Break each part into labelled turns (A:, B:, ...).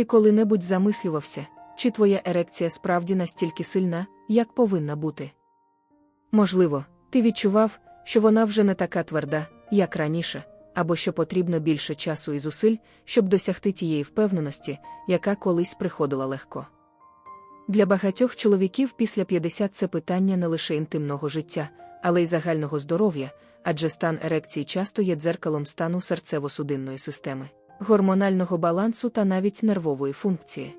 A: Ти коли-небудь замислювався, чи твоя ерекція справді настільки сильна, як повинна бути? Можливо, ти відчував, що вона вже не така тверда, як раніше, або що потрібно більше часу і зусиль, щоб досягти тієї впевненості, яка колись приходила легко. Для багатьох чоловіків після 50 це питання не лише інтимного життя, але й загального здоров'я, адже стан ерекції часто є дзеркалом стану серцево-судинної системи, гормонального балансу та навіть нервової функції.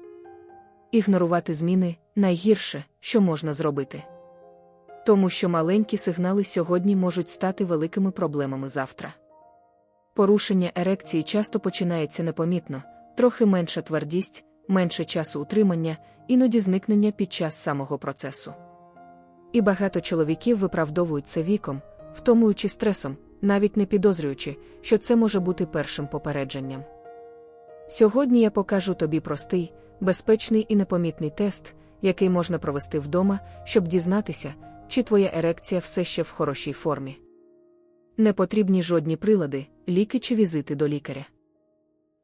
A: Ігнорувати зміни найгірше, що можна зробити. Тому що маленькі сигнали сьогодні можуть стати великими проблемами завтра. Порушення ерекції часто починається непомітно, трохи менша твердість, менше часу утримання, іноді зникнення під час самого процесу. І багато чоловіків виправдовують це віком, втомуючи стресом, навіть не підозрюючи, що це може бути першим попередженням. Сьогодні я покажу тобі простий, безпечний і непомітний тест, який можна провести вдома, щоб дізнатися, чи твоя ерекція все ще в хорошій формі. Не потрібні жодні прилади, ліки чи візити до лікаря.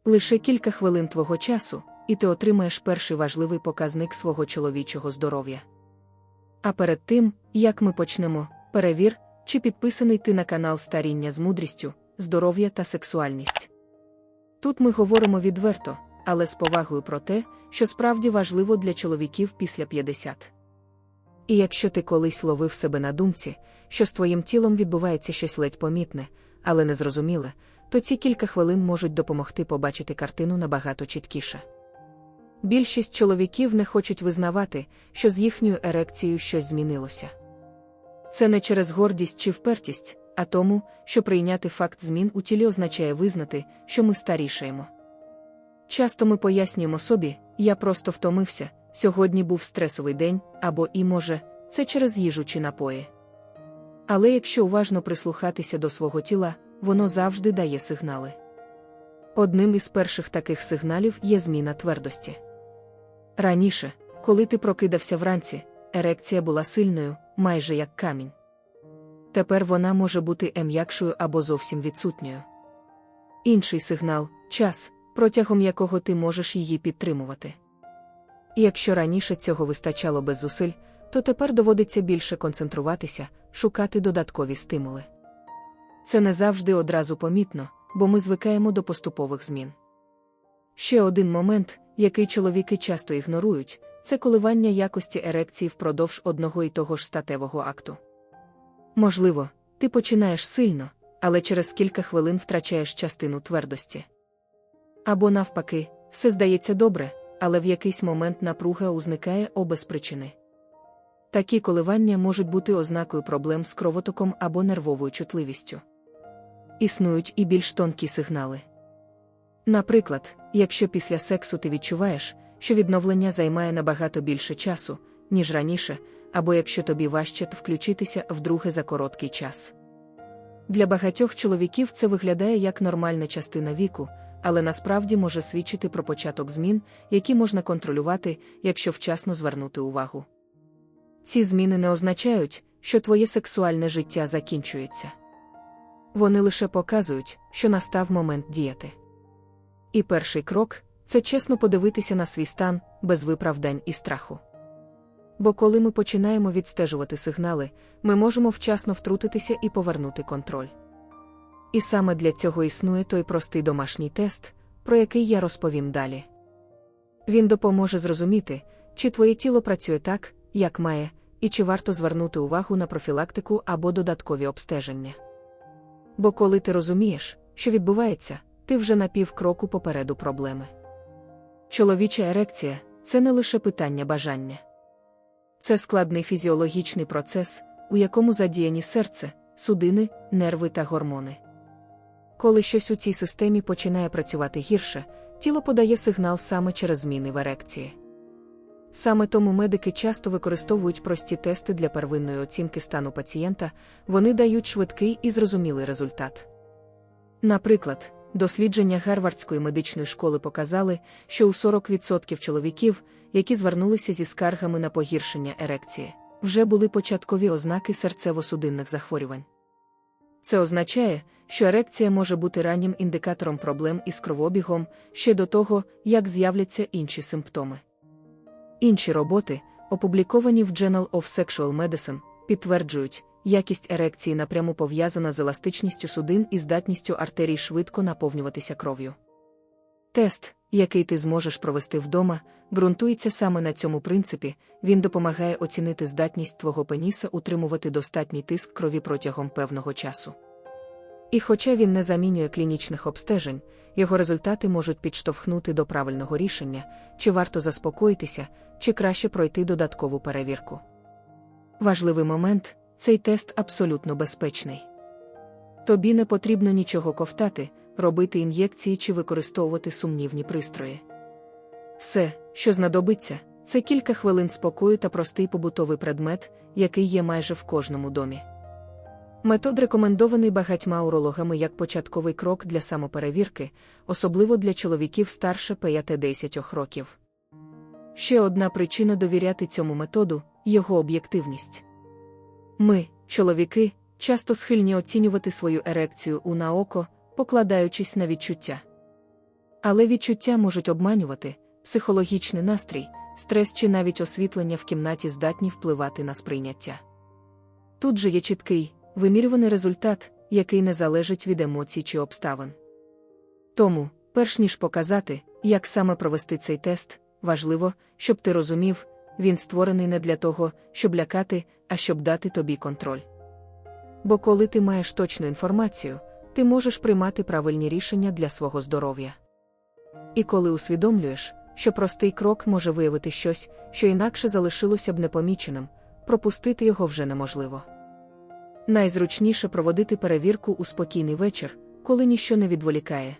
A: Лише кілька хвилин твого часу, і ти отримаєш перший важливий показник свого чоловічого здоров'я. А перед тим, як ми почнемо, перевір, чи підписаний ти на канал Старіння з мудрістю, здоров'я та сексуальність. Тут ми говоримо відверто, але з повагою про те, що справді важливо для чоловіків після 50. І якщо ти колись ловив себе на думці, що з твоїм тілом відбувається щось ледь помітне, але незрозуміле, то ці кілька хвилин можуть допомогти побачити картину набагато чіткіше. Більшість чоловіків не хочуть визнавати, що з їхньою ерекцією щось змінилося. Це не через гордість чи впертість, а тому, що прийняти факт змін у тілі означає визнати, що ми старішаємо. Часто ми пояснюємо собі, я просто втомився, сьогодні був стресовий день, або і може, це через їжу чи напої. Але якщо уважно прислухатися до свого тіла, воно завжди дає сигнали. Одним із перших таких сигналів є зміна твердості. Раніше, коли ти прокидався вранці, ерекція була сильною, майже як камінь. Тепер вона може бути ем'якшою або зовсім відсутньою. Інший сигнал час, протягом якого ти можеш її підтримувати. Якщо раніше цього вистачало без зусиль, то тепер доводиться більше концентруватися, шукати додаткові стимули. Це не завжди одразу помітно, бо ми звикаємо до поступових змін. Ще один момент, який чоловіки часто ігнорують, це коливання якості ерекції впродовж одного і того ж статевого акту. Можливо, ти починаєш сильно, але через кілька хвилин втрачаєш частину твердості. Або навпаки, все здається добре, але в якийсь момент напруга узникає о без причини. Такі коливання можуть бути ознакою проблем з кровотоком або нервовою чутливістю. Існують і більш тонкі сигнали. Наприклад, якщо після сексу ти відчуваєш, що відновлення займає набагато більше часу, ніж раніше, або якщо тобі важче включитися вдруге за короткий час. Для багатьох чоловіків це виглядає як нормальна частина віку, але насправді може свідчити про початок змін, які можна контролювати, якщо вчасно звернути увагу. Ці зміни не означають, що твоє сексуальне життя закінчується. Вони лише показують, що настав момент діяти. І перший крок це чесно подивитися на свій стан, без виправдань і страху. Бо коли ми починаємо відстежувати сигнали, ми можемо вчасно втрутитися і повернути контроль. І саме для цього існує той простий домашній тест, про який я розповім далі. Він допоможе зрозуміти, чи твоє тіло працює так, як має, і чи варто звернути увагу на профілактику або додаткові обстеження. Бо коли ти розумієш, що відбувається, ти вже на півкроку попереду проблеми. Чоловіча ерекція це не лише питання бажання. Це складний фізіологічний процес, у якому задіяні серце, судини, нерви та гормони. Коли щось у цій системі починає працювати гірше, тіло подає сигнал саме через зміни в ерекції. Саме тому медики часто використовують прості тести для первинної оцінки стану пацієнта, вони дають швидкий і зрозумілий результат. Наприклад, дослідження Гарвардської медичної школи показали, що у 40% чоловіків, які звернулися зі скаргами на погіршення ерекції, вже були початкові ознаки серцево-судинних захворювань. Це означає, що ерекція може бути раннім індикатором проблем із кровообігом ще до того, як з'являться інші симптоми. Інші роботи, опубліковані в Journal of Sexual Medicine, підтверджують, якість ерекції напряму пов'язана з еластичністю судин і здатністю артерій швидко наповнюватися кров'ю. Тест, який ти зможеш провести вдома, ґрунтується саме на цьому принципі, він допомагає оцінити здатність твого пеніса утримувати достатній тиск крові протягом певного часу. І хоча він не замінює клінічних обстежень, його результати можуть підштовхнути до правильного рішення, чи варто заспокоїтися, чи краще пройти додаткову перевірку. Важливий момент цей тест абсолютно безпечний. Тобі не потрібно нічого ковтати, робити ін'єкції чи використовувати сумнівні пристрої. Все, що знадобиться, це кілька хвилин спокою та простий побутовий предмет, який є майже в кожному домі. Метод рекомендований багатьма урологами як початковий крок для самоперевірки, особливо для чоловіків старше 5-10 років. Ще одна причина довіряти цьому методу його об'єктивність. Ми, чоловіки, часто схильні оцінювати свою ерекцію у наоко, покладаючись на відчуття. Але відчуття можуть обманювати, психологічний настрій, стрес чи навіть освітлення в кімнаті здатні впливати на сприйняття. Тут же є чіткий, вимірюваний результат, який не залежить від емоцій чи обставин. Тому, перш ніж показати, як саме провести цей тест, важливо, щоб ти розумів, він створений не для того, щоб лякати, а щоб дати тобі контроль. Бо коли ти маєш точну інформацію, ти можеш приймати правильні рішення для свого здоров'я. І коли усвідомлюєш, що простий крок може виявити щось, що інакше залишилося б непоміченим, пропустити його вже неможливо. Найзручніше проводити перевірку у спокійний вечір, коли ніщо не відволікає.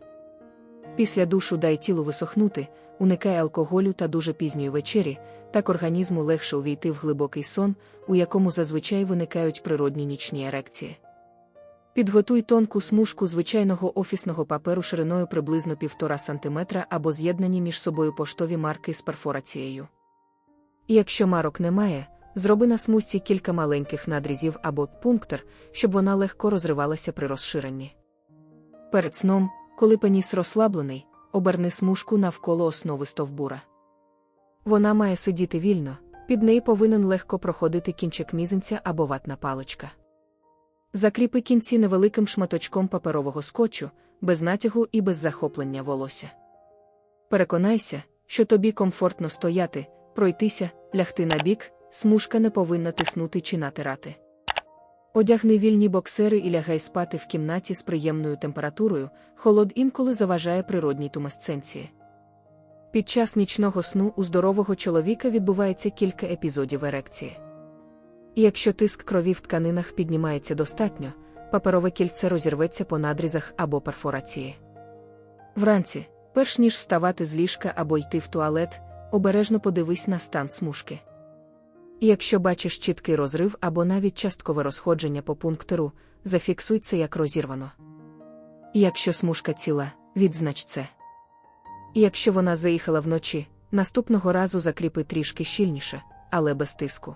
A: Після душу дай тілу висохнути, уникай алкоголю та дуже пізньої вечері, так організму легше увійти в глибокий сон, у якому зазвичай виникають природні нічні ерекції. Підготуй тонку смужку звичайного офісного паперу шириною приблизно 1,5 см або з'єднані між собою поштові марки з перфорацією. Якщо марок немає, зроби на смужці кілька маленьких надрізів або пунктер, щоб вона легко розривалася при розширенні. Перед сном, коли пеніс розслаблений, оберни смужку навколо основи стовбура. Вона має сидіти вільно, під неї повинен легко проходити кінчик мізинця або ватна паличка. Закріпи кінці невеликим шматочком паперового скотчу, без натягу і без захоплення волосся. Переконайся, що тобі комфортно стояти, пройтися, лягти на бік, смужка не повинна тиснути чи натирати. Одягни вільні боксери і лягай спати в кімнаті з приємною температурою, холод інколи заважає природній тумасценції. Під час нічного сну у здорового чоловіка відбувається кілька епізодів ерекції. І якщо тиск крові в тканинах піднімається достатньо, паперове кільце розірветься по надрізах або перфорації. Вранці, перш ніж вставати з ліжка або йти в туалет, обережно подивись на стан смужки. І якщо бачиш чіткий розрив або навіть часткове розходження по пунктеру, зафіксуй це як розірвано. І якщо смужка ціла, відзнач це. Якщо вона заїхала вночі, наступного разу закріпи трішки щільніше, але без тиску.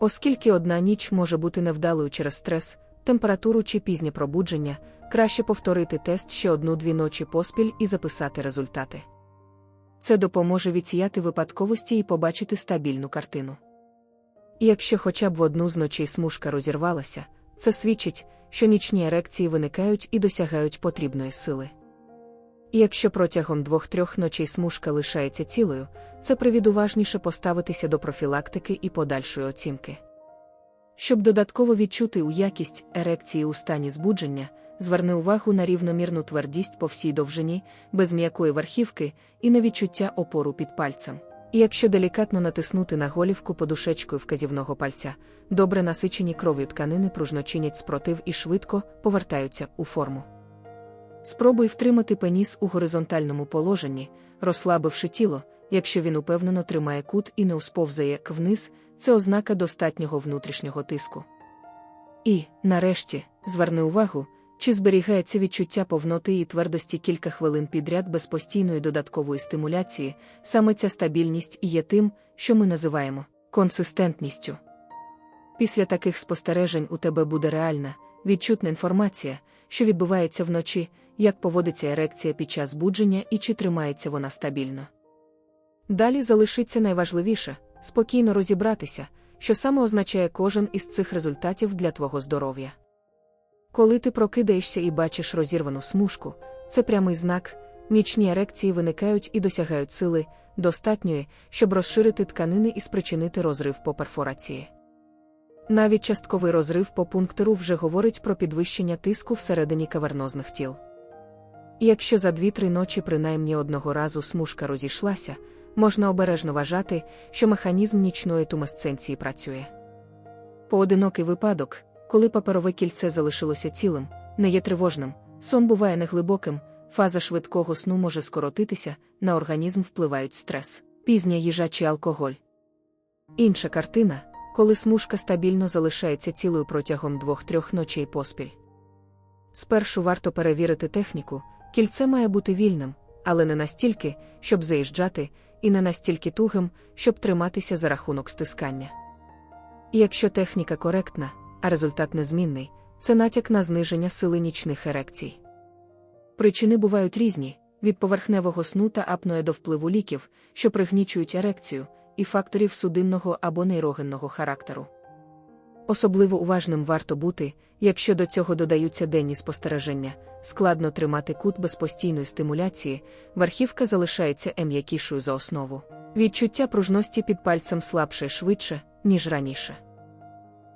A: Оскільки одна ніч може бути невдалою через стрес, температуру чи пізнє пробудження, краще повторити тест ще одну-дві ночі поспіль і записати результати. Це допоможе відсіяти випадковості і побачити стабільну картину. Якщо хоча б в одну з ночей смужка розірвалася, це свідчить, що нічні ерекції виникають і досягають потрібної сили. Якщо протягом двох-трьох ночей смужка лишається цілою, це привід уважніше поставитися до профілактики і подальшої оцінки. Щоб додатково відчути у якість ерекції у стані збудження, зверни увагу на рівномірну твердість по всій довжині, без м'якої верхівки і на відчуття опору під пальцем. І якщо делікатно натиснути на голівку подушечкою вказівного пальця, добре насичені кров'ю тканини пружночинять спротив і швидко повертаються у форму. Спробуй втримати пеніс у горизонтальному положенні, розслабивши тіло, якщо він упевнено тримає кут і не усповзає вниз, це ознака достатнього внутрішнього тиску. І, нарешті, зверни увагу, чи зберігається відчуття повноти і твердості кілька хвилин підряд без постійної додаткової стимуляції, саме ця стабільність і є тим, що ми називаємо консистентністю. Після таких спостережень у тебе буде реальна, відчутна інформація, що відбувається вночі, як поводиться ерекція під час будження і чи тримається вона стабільно. Далі залишиться найважливіше спокійно розібратися, що саме означає кожен із цих результатів для твого здоров'я. Коли ти прокидаєшся і бачиш розірвану смужку, це прямий знак, нічні ерекції виникають і досягають сили, достатньої, щоб розширити тканини і спричинити розрив по перфорації. Навіть частковий розрив по пунктеру вже говорить про підвищення тиску всередині кавернозних тіл. І якщо за 2-3 ночі принаймні одного разу смужка розійшлася, можна обережно вважати, що механізм нічної тумесценції працює. Поодинокий випадок, коли паперове кільце залишилося цілим, не є тривожним, сон буває неглибоким, фаза швидкого сну може скоротитися, на організм впливають стрес, пізня їжа чи алкоголь. Інша картина, коли смужка стабільно залишається цілою протягом двох-трьох ночей поспіль. Спершу варто перевірити техніку, кільце має бути вільним, але не настільки, щоб заїжджати, і не настільки тугим, щоб триматися за рахунок стискання. І якщо техніка коректна, а результат незмінний, це натяк на зниження сили нічних ерекцій. Причини бувають різні: від поверхневого сну та апноє до впливу ліків, що пригнічують ерекцію, і факторів судинного або нейрогенного характеру. Особливо уважним варто бути, якщо до цього додаються денні спостереження, складно тримати кут без постійної стимуляції, верхівка залишається ем'якішою за основу. Відчуття пружності під пальцем слабше швидше, ніж раніше.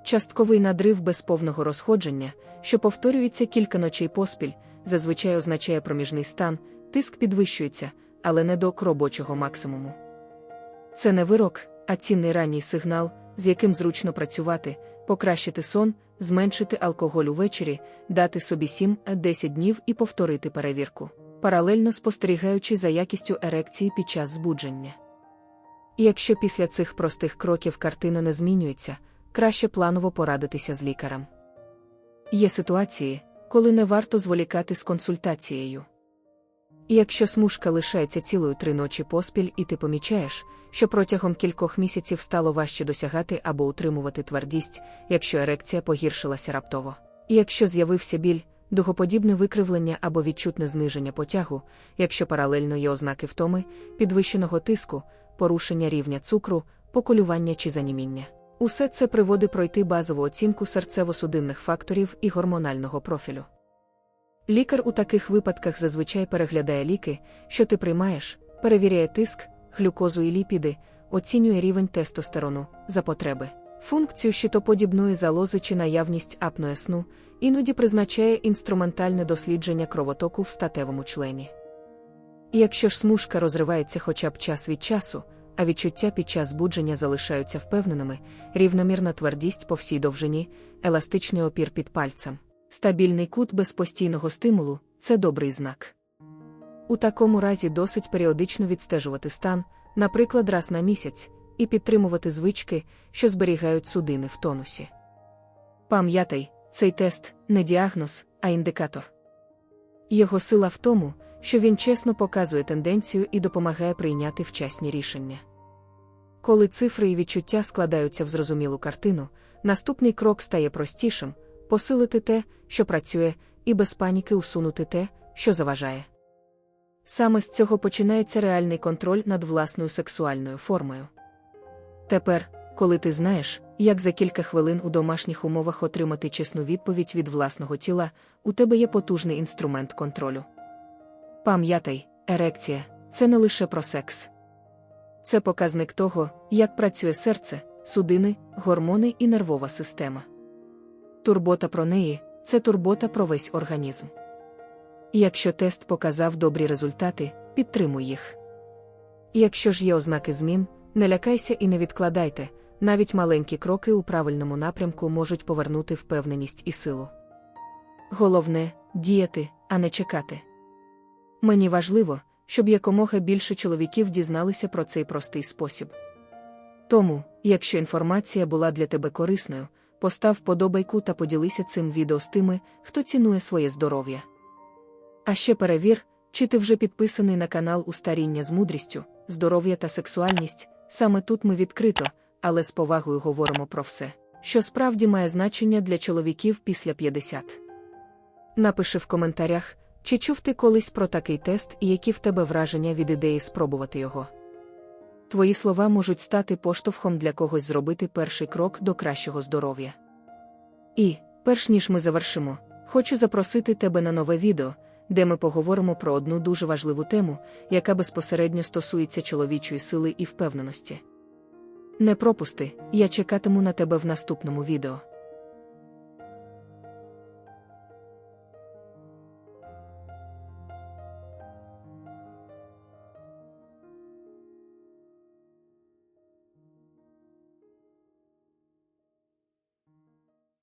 A: Частковий надрив без повного розходження, що повторюється кілька ночей поспіль, зазвичай означає проміжний стан, тиск підвищується, але не до робочого максимуму. Це не вирок, а цінний ранній сигнал, з яким зручно працювати, покращити сон, зменшити алкоголь увечері, дати собі 7-10 днів і повторити перевірку, паралельно спостерігаючи за якістю ерекції під час збудження. І якщо після цих простих кроків картина не змінюється, краще планово порадитися з лікарем. Є ситуації, коли не варто зволікати з консультацією. І якщо смужка лишається цілою три ночі поспіль, і ти помічаєш, що протягом кількох місяців стало важче досягати або утримувати твердість, якщо ерекція погіршилася раптово. І якщо з'явився біль, дугоподібне викривлення або відчутне зниження потягу, якщо паралельно є ознаки втоми, підвищеного тиску, порушення рівня цукру, поколювання чи заніміння. Усе це приводить пройти базову оцінку серцево-судинних факторів і гормонального профілю. Лікар у таких випадках зазвичай переглядає ліки, що ти приймаєш, перевіряє тиск, глюкозу і ліпіди, оцінює рівень тестостерону за потреби, функцію щитоподібної залози чи наявність апноє сну, іноді призначає інструментальне дослідження кровотоку в статевому члені. Якщо ж смужка розривається хоча б час від часу, а відчуття під час будження залишаються впевненими, рівномірна твердість по всій довжині, еластичний опір під пальцем. Стабільний кут без постійного стимулу це добрий знак. У такому разі досить періодично відстежувати стан, наприклад, раз на місяць, і підтримувати звички, що зберігають судини в тонусі. Пам'ятай, цей тест не діагноз, а індикатор. Його сила в тому, що він чесно показує тенденцію і допомагає прийняти вчасні рішення. Коли цифри і відчуття складаються в зрозумілу картину, наступний крок стає простішим посилити те, що працює, і без паніки усунути те, що заважає. Саме з цього починається реальний контроль над власною сексуальною формою. Тепер, коли ти знаєш, як за кілька хвилин у домашніх умовах отримати чесну відповідь від власного тіла, у тебе є потужний інструмент контролю. Пам'ятай, ерекція це не лише про секс. Це показник того, як працює серце, судини, гормони і нервова система. Турбота про неї це турбота про весь організм. Якщо тест показав добрі результати, підтримуй їх. Якщо ж є ознаки змін, не лякайся і не відкладайте, навіть маленькі кроки у правильному напрямку можуть повернути впевненість і силу. Головне діяти, а не чекати. Мені важливо, щоб якомога більше чоловіків дізналися про цей простий спосіб. Тому, якщо інформація була для тебе корисною, постав подобайку та поділися цим відео з тими, хто цінує своє здоров'я. А ще перевір, чи ти вже підписаний на канал у старіння з мудрістю, здоров'я та сексуальність. Саме тут ми відкрито, але з повагою говоримо про все, що справді має значення для чоловіків після 50. Напиши в коментарях, чи чув ти колись про такий тест і які в тебе враження від ідеї спробувати його. Твої слова можуть стати поштовхом для когось зробити перший крок до кращого здоров'я. І, перш ніж ми завершимо, хочу запросити тебе на нове відео, де ми поговоримо про одну дуже важливу тему, яка безпосередньо стосується чоловічої сили і впевненості. Не пропусти, я чекатиму на тебе в наступному відео.